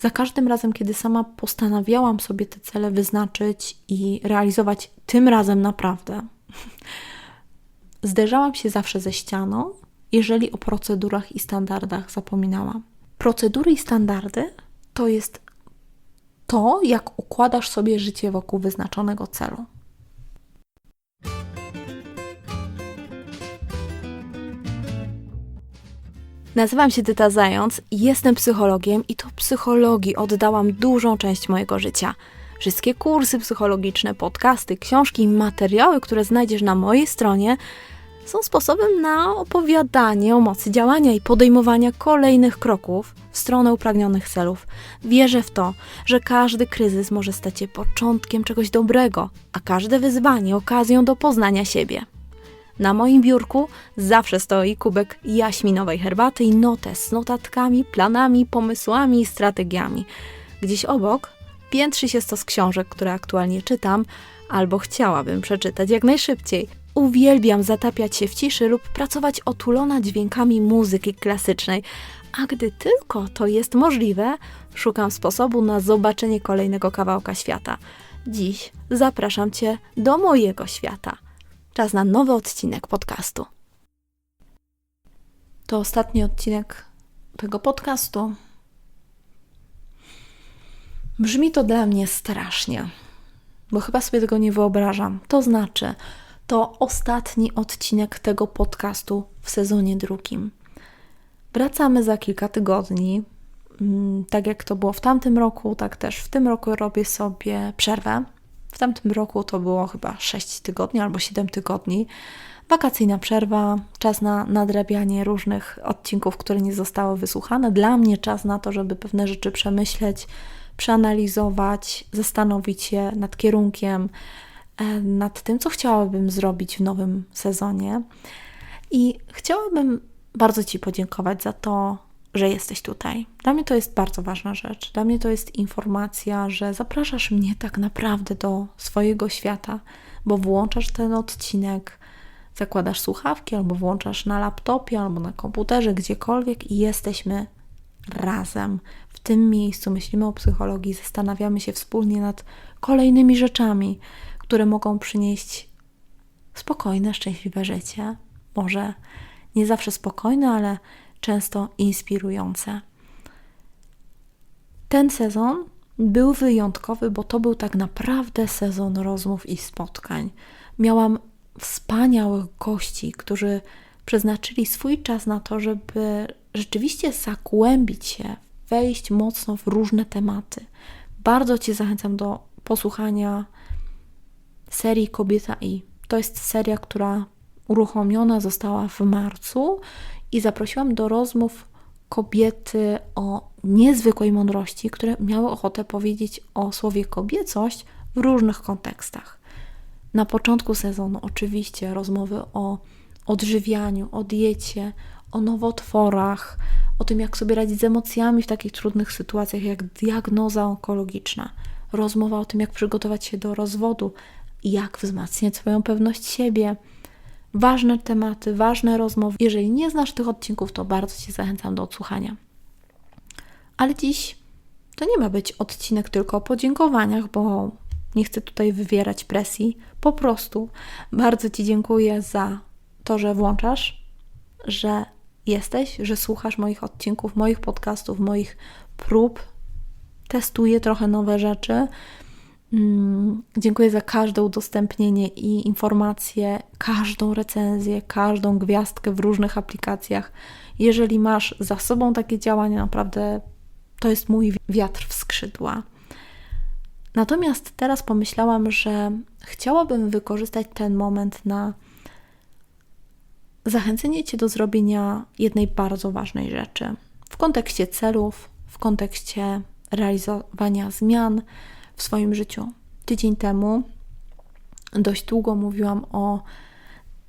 Za każdym razem, kiedy sama postanawiałam sobie te cele wyznaczyć i realizować tym razem naprawdę, zderzałam się zawsze ze ścianą, jeżeli o procedurach i standardach zapominałam. Procedury i standardy to jest to, jak układasz sobie życie wokół wyznaczonego celu. Nazywam się Tyta Zając, jestem psychologiem i to psychologii oddałam dużą część mojego życia. Wszystkie kursy psychologiczne, podcasty, książki i materiały, które znajdziesz na mojej stronie, są sposobem na opowiadanie o mocy działania i podejmowania kolejnych kroków w stronę upragnionych celów. Wierzę w to, że każdy kryzys może stać się początkiem czegoś dobrego, a każde wyzwanie okazją do poznania siebie. Na moim biurku zawsze stoi kubek jaśminowej herbaty i notes z notatkami, planami, pomysłami i strategiami. Gdzieś obok piętrzy się stos książek, które aktualnie czytam albo chciałabym przeczytać jak najszybciej. Uwielbiam zatapiać się w ciszy lub pracować otulona dźwiękami muzyki klasycznej, a gdy tylko to jest możliwe, szukam sposobu na zobaczenie kolejnego kawałka świata. Dziś zapraszam Cię do mojego świata. Czas na nowy odcinek podcastu. To ostatni odcinek tego podcastu. Brzmi to dla mnie strasznie, bo chyba sobie tego nie wyobrażam. To znaczy, to ostatni odcinek tego podcastu w sezonie drugim. Wracamy za kilka tygodni. Mm, tak jak to było w tamtym roku, tak też w tym roku robię sobie przerwę. W tamtym roku to było chyba 6 tygodni albo 7 tygodni. Wakacyjna przerwa, czas na nadrabianie różnych odcinków, które nie zostały wysłuchane. Dla mnie czas na to, żeby pewne rzeczy przemyśleć, przeanalizować, zastanowić się nad kierunkiem, e, nad tym, co chciałabym zrobić w nowym sezonie. I chciałabym bardzo Ci podziękować za to, że jesteś tutaj. Dla mnie to jest bardzo ważna rzecz. Dla mnie to jest informacja, że zapraszasz mnie tak naprawdę do swojego świata, bo włączasz ten odcinek, zakładasz słuchawki, albo włączasz na laptopie, albo na komputerze, gdziekolwiek i jesteśmy razem. W tym miejscu myślimy o psychologii, zastanawiamy się wspólnie nad kolejnymi rzeczami, które mogą przynieść spokojne, szczęśliwe życie. Może nie zawsze spokojne, ale często inspirujące. Ten sezon był wyjątkowy, bo to był tak naprawdę sezon rozmów i spotkań. Miałam wspaniałych gości, którzy przeznaczyli swój czas na to, żeby rzeczywiście zagłębić się, wejść mocno w różne tematy. Bardzo Cię zachęcam do posłuchania serii Kobieta i. To jest seria, która uruchomiona została w marcu i zaprosiłam do rozmów kobiety o niezwykłej mądrości, które miały ochotę powiedzieć o słowie kobiecość w różnych kontekstach. Na początku sezonu oczywiście rozmowy o odżywianiu, o diecie, o nowotworach, o tym, jak sobie radzić z emocjami w takich trudnych sytuacjach, jak diagnoza onkologiczna, rozmowa o tym, jak przygotować się do rozwodu, jak wzmacniać swoją pewność siebie, ważne tematy, ważne rozmowy. Jeżeli nie znasz tych odcinków, to bardzo Cię zachęcam do odsłuchania. Ale dziś to nie ma być odcinek tylko o podziękowaniach, bo nie chcę tutaj wywierać presji. Po prostu bardzo Ci dziękuję za to, że włączasz, że jesteś, że słuchasz moich odcinków, moich podcastów, moich prób. Testuję trochę nowe rzeczy dziękuję za każde udostępnienie i informacje, każdą recenzję, każdą gwiazdkę w różnych aplikacjach. Jeżeli masz za sobą takie działania, naprawdę to jest mój wiatr w skrzydła. Natomiast teraz pomyślałam, że chciałabym wykorzystać ten moment na zachęcenie Cię do zrobienia jednej bardzo ważnej rzeczy w kontekście celów, w kontekście realizowania zmian w swoim życiu. Tydzień temu dość długo mówiłam o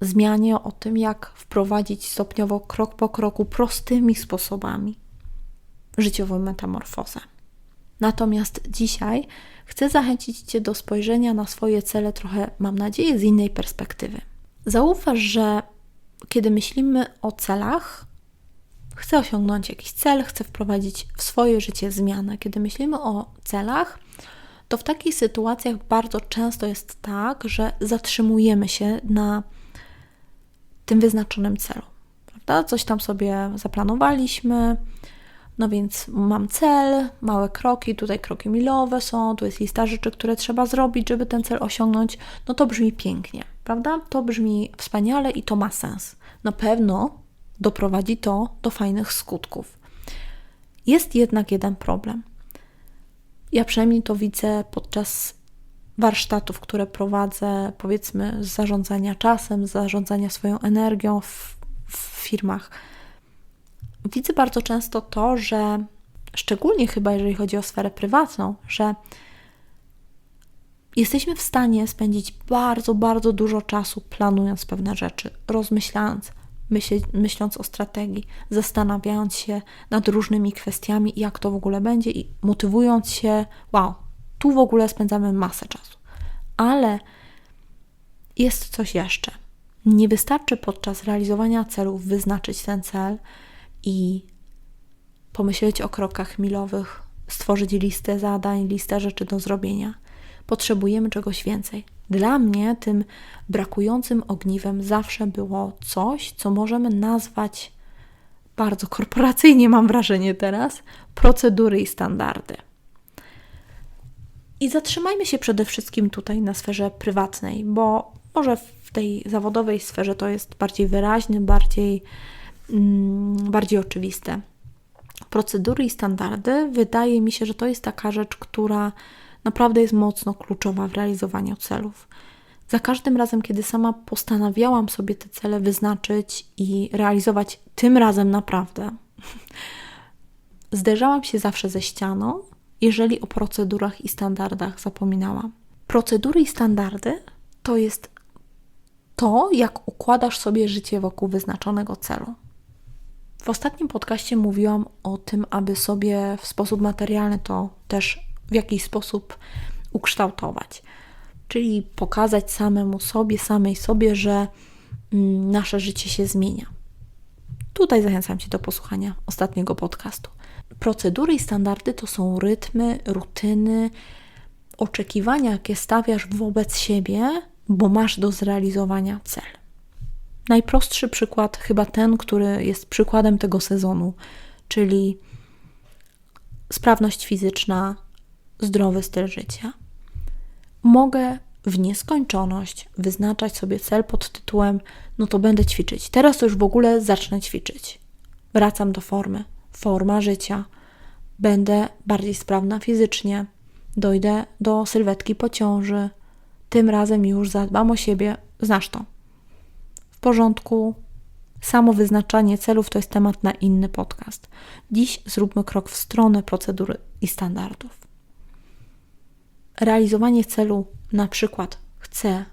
zmianie, o tym, jak wprowadzić stopniowo, krok po kroku, prostymi sposobami życiową metamorfozę. Natomiast dzisiaj chcę zachęcić Cię do spojrzenia na swoje cele trochę, mam nadzieję, z innej perspektywy. Zauważ, że kiedy myślimy o celach, chcę osiągnąć jakiś cel, chcę wprowadzić w swoje życie zmianę. Kiedy myślimy o celach, to w takich sytuacjach bardzo często jest tak, że zatrzymujemy się na tym wyznaczonym celu. Prawda? Coś tam sobie zaplanowaliśmy, no więc mam cel, małe kroki, tutaj kroki milowe są, tu jest lista rzeczy, które trzeba zrobić, żeby ten cel osiągnąć. No to brzmi pięknie, prawda? To brzmi wspaniale i to ma sens. Na pewno doprowadzi to do fajnych skutków. Jest jednak jeden problem. Ja przynajmniej to widzę podczas warsztatów, które prowadzę, powiedzmy, z zarządzania czasem, z zarządzania swoją energią w, w firmach. Widzę bardzo często to, że szczególnie chyba jeżeli chodzi o sferę prywatną, że jesteśmy w stanie spędzić bardzo, bardzo dużo czasu planując pewne rzeczy, rozmyślając, myśl, myśląc o strategii, zastanawiając się nad różnymi kwestiami, jak to w ogóle będzie i motywując się, wow, tu w ogóle spędzamy masę czasu. Ale jest coś jeszcze. Nie wystarczy podczas realizowania celów wyznaczyć ten cel i pomyśleć o krokach milowych, stworzyć listę zadań, listę rzeczy do zrobienia. Potrzebujemy czegoś więcej. Dla mnie tym brakującym ogniwem zawsze było coś, co możemy nazwać bardzo korporacyjnie, mam wrażenie teraz, procedury i standardy. I zatrzymajmy się przede wszystkim tutaj na sferze prywatnej, bo może w tej zawodowej sferze to jest bardziej wyraźne, bardziej, mm, bardziej oczywiste. Procedury i standardy, wydaje mi się, że to jest taka rzecz, która naprawdę jest mocno kluczowa w realizowaniu celów. Za każdym razem, kiedy sama postanawiałam sobie te cele wyznaczyć i realizować tym razem naprawdę, zderzałam się zawsze ze ścianą, jeżeli o procedurach i standardach zapominałam. Procedury i standardy to jest to, jak układasz sobie życie wokół wyznaczonego celu. W ostatnim podcaście mówiłam o tym, aby sobie w sposób materialny to też w jakiś sposób ukształtować. Czyli pokazać samemu sobie, samej sobie, że mm, nasze życie się zmienia. Tutaj zachęcam Cię do posłuchania ostatniego podcastu. Procedury i standardy to są rytmy, rutyny, oczekiwania, jakie stawiasz wobec siebie, bo masz do zrealizowania cel. Najprostszy przykład, chyba ten, który jest przykładem tego sezonu, czyli sprawność fizyczna, zdrowy styl życia. Mogę w nieskończoność wyznaczać sobie cel pod tytułem: No to będę ćwiczyć. Teraz to już w ogóle zacznę ćwiczyć. Wracam do formy. Forma życia. Będę bardziej sprawna fizycznie. Dojdę do sylwetki po ciąży. Tym razem już zadbam o siebie. Znasz to. W porządku. Samo wyznaczanie celów to jest temat na inny podcast. Dziś zróbmy krok w stronę procedury i standardów realizowanie celu, na przykład chcę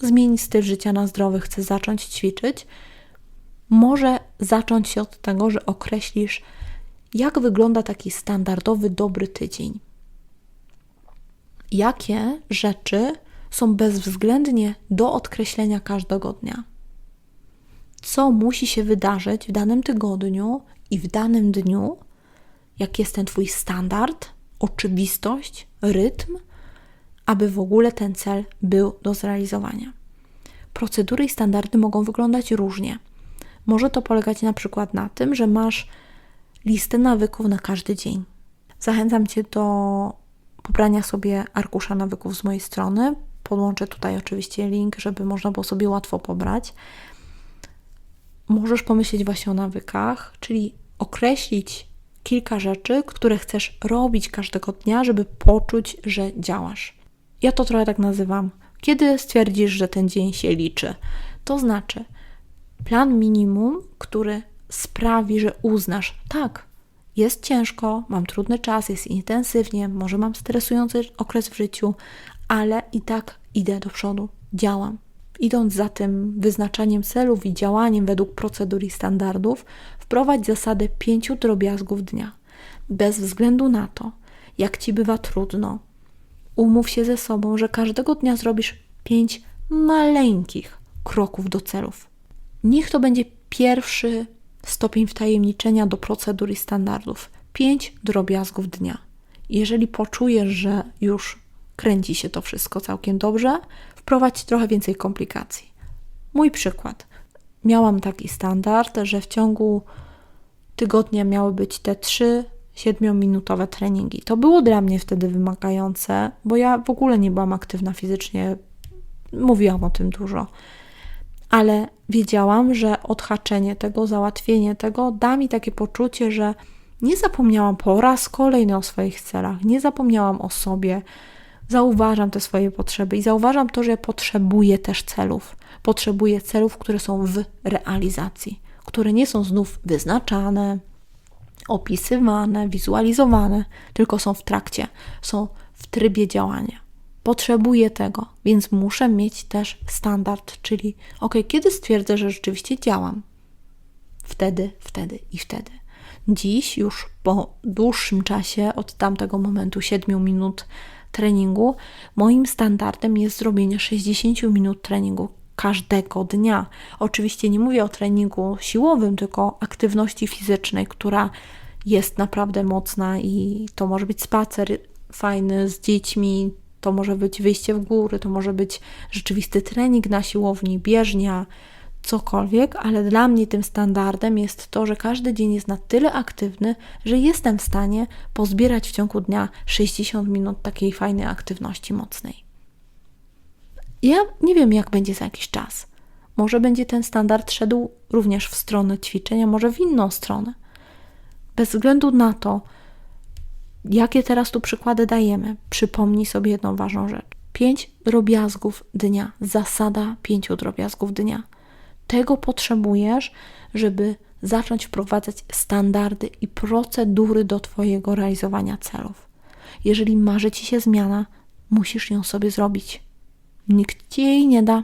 zmienić styl życia na zdrowy, chcę zacząć ćwiczyć, może zacząć się od tego, że określisz, jak wygląda taki standardowy dobry tydzień. Jakie rzeczy są bezwzględnie do odkreślenia każdego dnia? Co musi się wydarzyć w danym tygodniu i w danym dniu? Jaki jest ten Twój standard? Oczywistość, rytm, aby w ogóle ten cel był do zrealizowania. Procedury i standardy mogą wyglądać różnie. Może to polegać na przykład na tym, że masz listę nawyków na każdy dzień. Zachęcam Cię do pobrania sobie arkusza nawyków z mojej strony. Podłączę tutaj oczywiście link, żeby można było sobie łatwo pobrać. Możesz pomyśleć właśnie o nawykach, czyli określić kilka rzeczy, które chcesz robić każdego dnia, żeby poczuć, że działasz. Ja to trochę tak nazywam. Kiedy stwierdzisz, że ten dzień się liczy? To znaczy plan minimum, który sprawi, że uznasz, tak, jest ciężko, mam trudny czas, jest intensywnie, może mam stresujący okres w życiu, ale i tak idę do przodu, działam. Idąc za tym wyznaczaniem celów i działaniem według procedur i standardów, wprowadź zasadę pięciu drobiazgów dnia. Bez względu na to, jak ci bywa trudno, umów się ze sobą, że każdego dnia zrobisz pięć maleńkich kroków do celów. Niech to będzie pierwszy stopień wtajemniczenia do procedur i standardów. 5 drobiazgów dnia. Jeżeli poczujesz, że już kręci się to wszystko całkiem dobrze, wprowadź trochę więcej komplikacji. Mój przykład. Miałam taki standard, że w ciągu tygodnia miały być te trzy 7-minutowe treningi. To było dla mnie wtedy wymagające, bo ja w ogóle nie byłam aktywna fizycznie. Mówiłam o tym dużo. Ale wiedziałam, że odhaczenie tego, załatwienie tego da mi takie poczucie, że nie zapomniałam po raz kolejny o swoich celach, nie zapomniałam o sobie, zauważam te swoje potrzeby i zauważam to, że potrzebuję też celów. Potrzebuję celów, które są w realizacji, które nie są znów wyznaczane, opisywane, wizualizowane, tylko są w trakcie, są w trybie działania. Potrzebuję tego, więc muszę mieć też standard, czyli ok, kiedy stwierdzę, że rzeczywiście działam? Wtedy, wtedy i wtedy. Dziś, już po dłuższym czasie, od tamtego momentu 7 minut treningu, moim standardem jest zrobienie 60 minut treningu każdego dnia. Oczywiście nie mówię o treningu siłowym, tylko aktywności fizycznej, która jest naprawdę mocna i to może być spacer fajny z dziećmi, to może być wyjście w góry, to może być rzeczywisty trening na siłowni, bieżnia, cokolwiek, ale dla mnie tym standardem jest to, że każdy dzień jest na tyle aktywny, że jestem w stanie pozbierać w ciągu dnia 60 minut takiej fajnej aktywności mocnej. Ja nie wiem, jak będzie za jakiś czas. Może będzie ten standard szedł również w stronę ćwiczenia, może w inną stronę. Bez względu na to, jakie teraz tu przykłady dajemy, przypomnij sobie jedną ważną rzecz. Pięć drobiazgów dnia, zasada pięciu drobiazgów dnia. Tego potrzebujesz, żeby zacząć wprowadzać standardy i procedury do Twojego realizowania celów. Jeżeli marzy Ci się zmiana, musisz ją sobie zrobić. Nikt Ci jej nie da,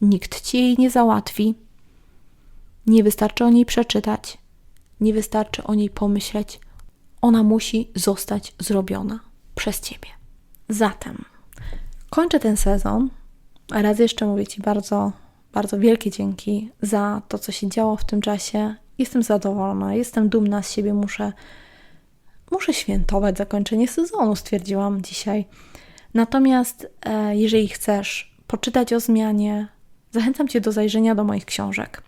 nikt Ci jej nie załatwi. Nie wystarczy o niej przeczytać, nie wystarczy o niej pomyśleć. Ona musi zostać zrobiona przez Ciebie. Zatem kończę ten sezon. Raz jeszcze mówię Ci bardzo bardzo wielkie dzięki za to, co się działo w tym czasie. Jestem zadowolona, jestem dumna z siebie, muszę, muszę świętować zakończenie sezonu, stwierdziłam dzisiaj. Natomiast e, jeżeli chcesz poczytać o zmianie, zachęcam Cię do zajrzenia do moich książek.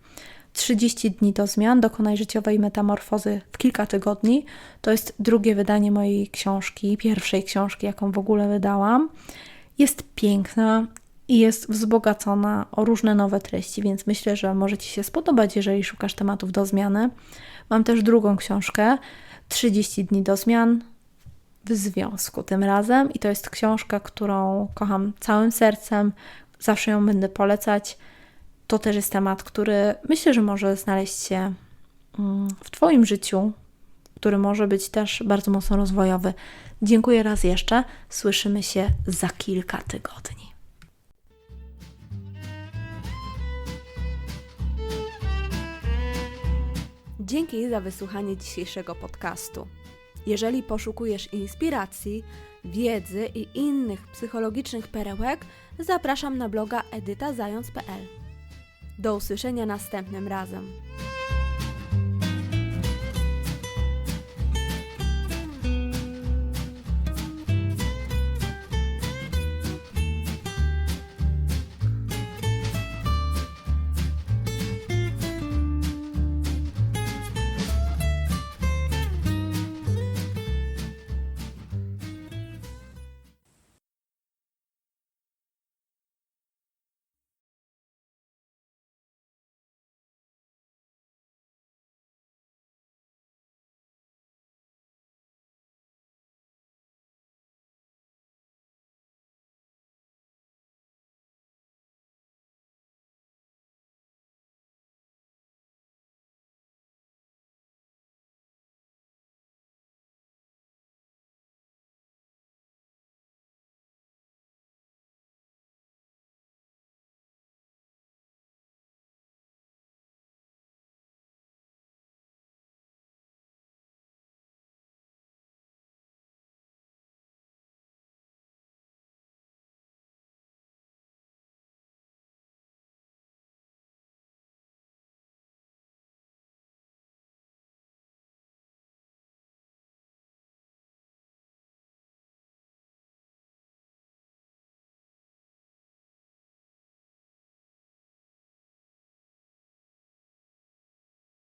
30 dni do zmian, dokonaj życiowej metamorfozy w kilka tygodni. To jest drugie wydanie mojej książki, pierwszej książki, jaką w ogóle wydałam. Jest piękna, i jest wzbogacona o różne nowe treści, więc myślę, że może Ci się spodobać, jeżeli szukasz tematów do zmiany. Mam też drugą książkę, 30 dni do zmian w związku tym razem i to jest książka, którą kocham całym sercem, zawsze ją będę polecać. To też jest temat, który myślę, że może znaleźć się mm, w Twoim życiu, który może być też bardzo mocno rozwojowy. Dziękuję raz jeszcze. Słyszymy się za kilka tygodni. Dzięki za wysłuchanie dzisiejszego podcastu. Jeżeli poszukujesz inspiracji, wiedzy i innych psychologicznych perełek, zapraszam na bloga edytazając.pl. Do usłyszenia następnym razem.